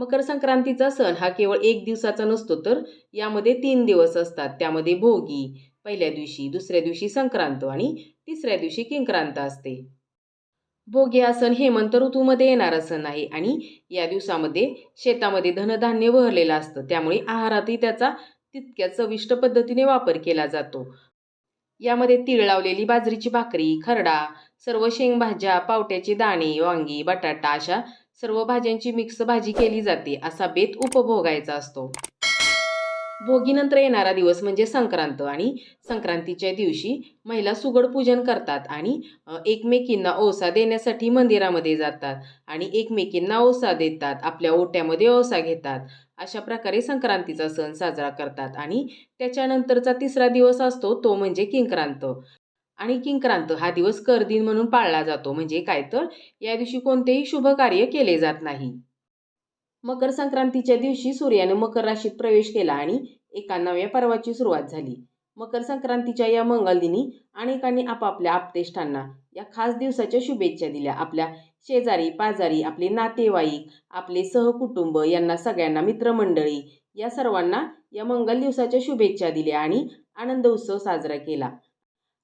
मकर संक्रांतीचा सण हा केवळ एक दिवसाचा नसतो तर यामध्ये तीन दिवस असतात. त्यामध्ये भोगी पहिल्या दिवशी दुसऱ्या दिवशी संक्रांत आणि तिसऱ्या दिवशी किंक्रांत असते. भोगी हा सण हेमंत ऋतूमध्ये येणारा सण आहे आणि या दिवसामध्ये शेतामध्ये धनधान्य वहरलेलं असतं. त्यामुळे आहारातही त्याचा तितक्या चविष्ट पद्धतीने वापर केला जातो. यामध्ये तीळ लावलेली बाजरीची भाकरी खरडा सर्व शेंगभाज्या पावट्याचे दाणे वांगी बटाटा अशा सर्व भाज्यांची मिक्स भाजी केली जाते असा बेत उपभोगायचा असतो. भोगीनंतर येणारा दिवस म्हणजे संक्रांत आणि संक्रांतीच्या दिवशी महिला सुगड पूजन करतात आणि एकमेकींना ओसा देण्यासाठी मंदिरामध्ये जातात आणि एकमेकींना ओसा देतात आपल्या ओट्यामध्ये ओसा घेतात. अशा प्रकारे संक्रांतीचा सण साजरा करतात आणि त्याच्यानंतरचा तिसरा दिवस असतो तो म्हणजे किंक्रांत. आणि किंक्रांत हा दिवस करदिन म्हणून पाळला जातो. म्हणजे काय तर? या दिवशी कोणतेही शुभ कार्य केले जात नाही. मकर संक्रांतीच्या दिवशी सूर्याने मकर राशीत प्रवेश केला आणि एका नव्या पर्वाची सुरुवात झाली. मकर संक्रांतीच्या या मंगलदिनी अनेकांनी आपापल्या आप्तेष्टांना या खास दिवसाच्या शुभेच्छा दिल्या. आपल्या शेजारी पाजारी आपले नातेवाईक आपले सहकुटुंब यांना सगळ्यांना मित्रमंडळी या सर्वांना या मंगल दिवसाच्या शुभेच्छा दिल्या आणि आनंद उत्सव साजरा केला.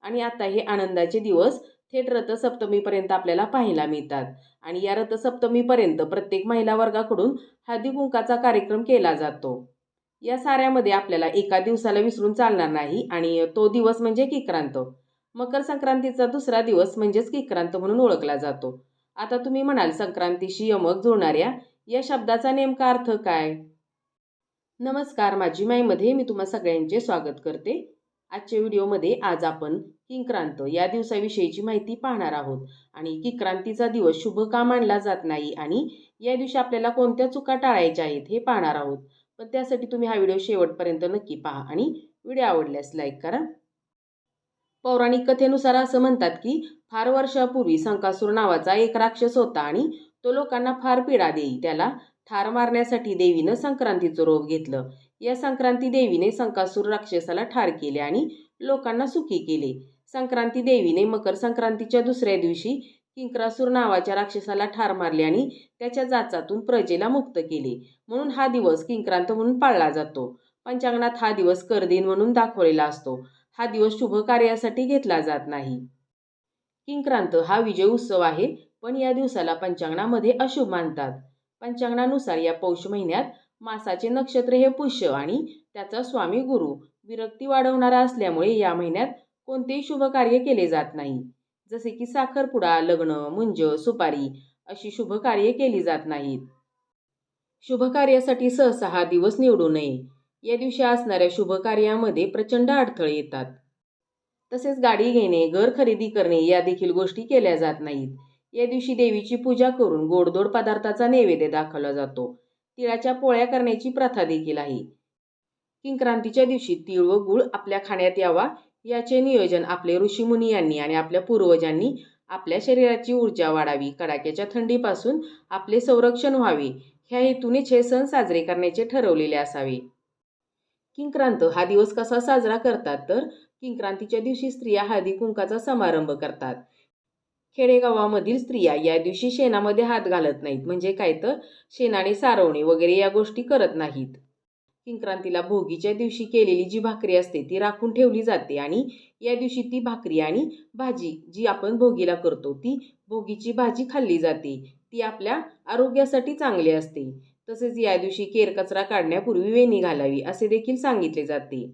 आणि आता हे आनंदाचे दिवस थेट रथसप्तमीपर्यंत आपल्याला पाहायला मिळतात. आणि या रथसप्तमीपर्यंत प्रत्येक महिला वर्गाकडून हळदी कुंकाचा कार्यक्रम केला जातो. या साऱ्यामध्ये आपल्याला एका दिवसाला विसरून चालणार नाही आणि तो दिवस म्हणजे किक्रांत मकर संक्रांतीचा दुसरा दिवस म्हणजेच किक्रांत म्हणून ओळखला जातो. आता तुम्ही म्हणाल संक्रांतीशी यमक जुळणाऱ्या या शब्दाचा नेमका अर्थ काय? नमस्कार माझी माईमध्ये मी तुम्हा सगळ्यांचे स्वागत करते. आजच्या व्हिडिओमध्ये आज आपण किंक्रांत या दिवसाविषयीची माहिती पाहणार आहोत. आणि किक्रांतीचा दिवस शुभ का मानला जात नाही आणि या दिवशी आपल्याला कोणत्या चुका टाळायच्या आहेत हे पाहणार आहोत. पण त्यासाठी तुम्ही हा व्हिडिओ शेवटपर्यंत नक्की पहा आणि व्हिडिओ आवडल्यास लाईक करा. पौराणिक कथेनुसार असं म्हणतात की फार वर्षापूर्वी संकासूर नावाचा एक राक्षस होता आणि तो लोकांना फार पीडा देई. त्याला ठार मारण्यासाठी देवीनं संक्रांतीचं रोप घेतलं. या संक्रांती देवीने संकासूर राक्षसाला ठार केले आणि लोकांना सुखी केले. संक्रांती देवीने मकर संक्रांतीच्या दुसऱ्या दिवशी किंक्रासूर नावाच्या राक्षसाला ठार मारले आणि त्याच्या जाचातून प्रजेला मुक्त केले. म्हणून हा दिवस किंक्रांत म्हणून पाळला जातो. पंचांगणात हा दिवस करदिन म्हणून दाखवलेला असतो. हा दिवस शुभ कार्यासाठी घेतला जात नाही. किंक्रांत हा विजय उत्सव आहे पण या दिवसाला पंचांगणामध्ये अशुभ मानतात. पंचांगणानुसार या पौष महिन्यात मासाचे नक्षत्र हे पुष्य आणि त्याचा स्वामी गुरु. विरक्ती वाढवणारा असल्यामुळे या महिन्यात कोणतेही शुभ कार्य केले जात नाही. जसे की साखरपुडा लग्न मुंज सुपारी अशी शुभ कार्ये केली जात नाहीत. शुभ कार्यासाठी सहसा हा दिवस निवडू नये. या दिवशी असणाऱ्या शुभ कार्यामध्ये प्रचंड अडथळे येतात. तसेच गाडी घेणे घर खरेदी करणे या देखील गोष्टी केल्या जात नाहीत. या दिवशी देवीची पूजा करून गोडधोड पदार्थाचा नैवेद्य दाखवला जातो. तिळाच्या पोळ्या करण्याची प्रथा देखील आहे. किंक्रांतीच्या दिवशी तिळ व गुळ आपल्या खाण्यात यावा याचे नियोजन आपले ऋषीमुनी यांनी आणि आपल्या पूर्वजांनी आपल्या शरीराची ऊर्जा वाढावी कडाक्याच्या थंडीपासून आपले संरक्षण व्हावे ह्या हेतूनेच हे सण साजरे करण्याचे ठरवलेले असावे. किंक्रांत हा दिवस कसा साजरा करतात तर किंक्रांतीच्या दिवशी स्त्रिया हळदी कुंकाचा समारंभ करतात. खेडेगावामधील स्त्रिया या दिवशी शेणामध्ये हात घालत नाहीत म्हणजे काय तर शेणाने सारवणे वगैरे या गोष्टी करत नाहीत. किंक्रांतीला भोगीच्या दिवशी केलेली जी भाकरी असते ती राखून ठेवली जाते आणि या दिवशी ती भाकरी आणि भाजी जी आपण भोगीला करतो ती भोगीची भाजी खाल्ली जाते. ती आपल्या आरोग्यासाठी चांगली असते. तसेच या दिवशी केरकचरा काढण्यापूर्वी वेणी घालावी असे देखील सांगितले जाते.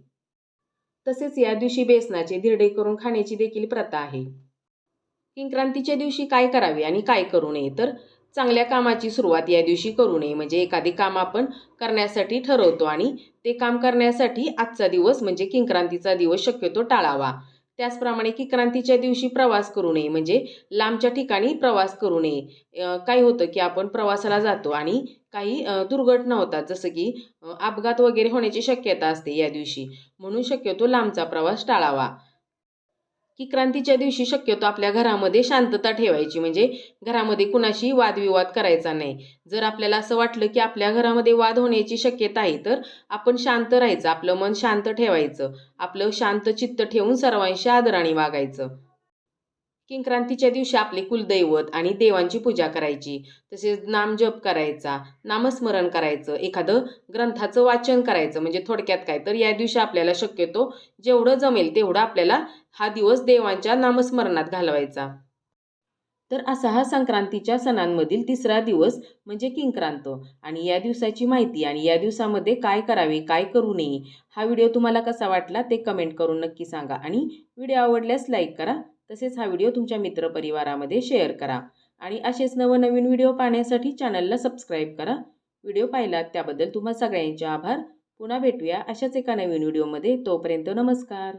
तसेच या दिवशी बेसनाचे धिरडे करून खाण्याची देखील प्रथा आहे. किंक्रांतीच्या दिवशी काय करावे आणि काय करू नये तर चांगल्या कामाची सुरुवात या दिवशी करू नये. म्हणजे एखादे काम आपण करण्यासाठी ठरवतो आणि ते काम करण्यासाठी आजचा दिवस म्हणजे किंक्रांतीचा दिवस शक्यतो टाळावा. त्याचप्रमाणे किंक्रांतीच्या दिवशी प्रवास करू नये. म्हणजे लांबच्या ठिकाणी प्रवास करू नये. काय होतं की आपण प्रवासाला जातो आणि काही दुर्घटना होतात. जसं की अपघात वगैरे होण्याची शक्यता असते या दिवशी. म्हणून शक्यतो लांबचा प्रवास टाळावा. की क्रांतीच्या दिवशी शक्यतो आपल्या घरामध्ये शांतता ठेवायची. म्हणजे घरामध्ये कुणाशी वादविवाद करायचा नाही. जर आपल्याला असं वाटलं की आपल्या घरामध्ये वाद होण्याची शक्यता आहे तर आपण शांत राहायचं. आपलं मन शांत ठेवायचं. आपलं शांत चित्त ठेवून सर्वांशी आदराने वागायचं. किंक्रांतीच्या दिवशी आपले कुलदैवत आणि देवांची पूजा करायची. तसेच नामजप करायचा नामस्मरण करायचं एखादं ग्रंथाचं वाचन करायचं. म्हणजे थोडक्यात काय? तर या दिवशी आपल्याला शक्यतो जेवढं जमेल तेवढं आपल्याला हा दिवस देवांच्या नामस्मरणात घालवायचा. तर असा हा संक्रांतीच्या सणांमधील तिसरा दिवस म्हणजे किंक्रांत. आणि या दिवसाची माहिती आणि या दिवसामध्ये काय करावे काय करू नये हा व्हिडिओ तुम्हाला कसा वाटला ते कमेंट करून नक्की सांगा. आणि व्हिडिओ आवडल्यास लाईक करा तसेच हा व्हिडिओ तुमच्या मित्रपरिवारामध्ये शेअर करा. आणि असेच नवनवीन व्हिडिओ पाहण्यासाठी चॅनलला सबस्क्राईब करा. व्हिडिओ पाहिलात त्याबद्दल तुम्हा सगळ्यांचे आभार. पुन्हा भेटूया अशाच एका नवीन व्हिडिओमध्ये. तोपर्यंत नमस्कार.